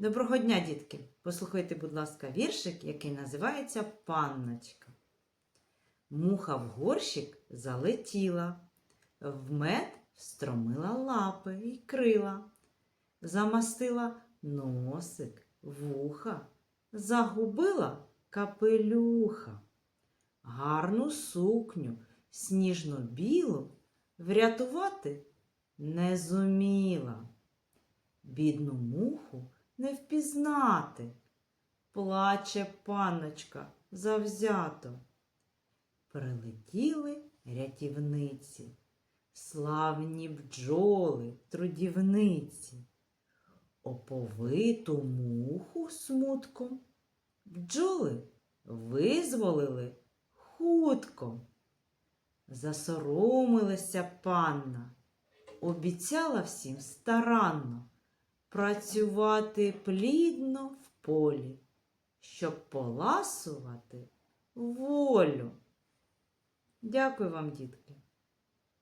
Доброго дня, дітки! Послухайте, будь ласка, віршик, який називається Панночка. Муха в горщик залетіла, в мед встромила лапи й крила, замастила носик, вуха, загубила капелюха, гарну сукню, сніжно-білу врятувати не зуміла. Бідну муху не впізнати, плаче панночка завзято. Прилетіли рятівниці, славні бджоли, трудівниці, оповиту муху смутком, бджоли визволили хутко. Засоромилася панна, обіцяла всім старанно працювати плідно в полі, щоб поласувати волю. Дякую вам, дітки.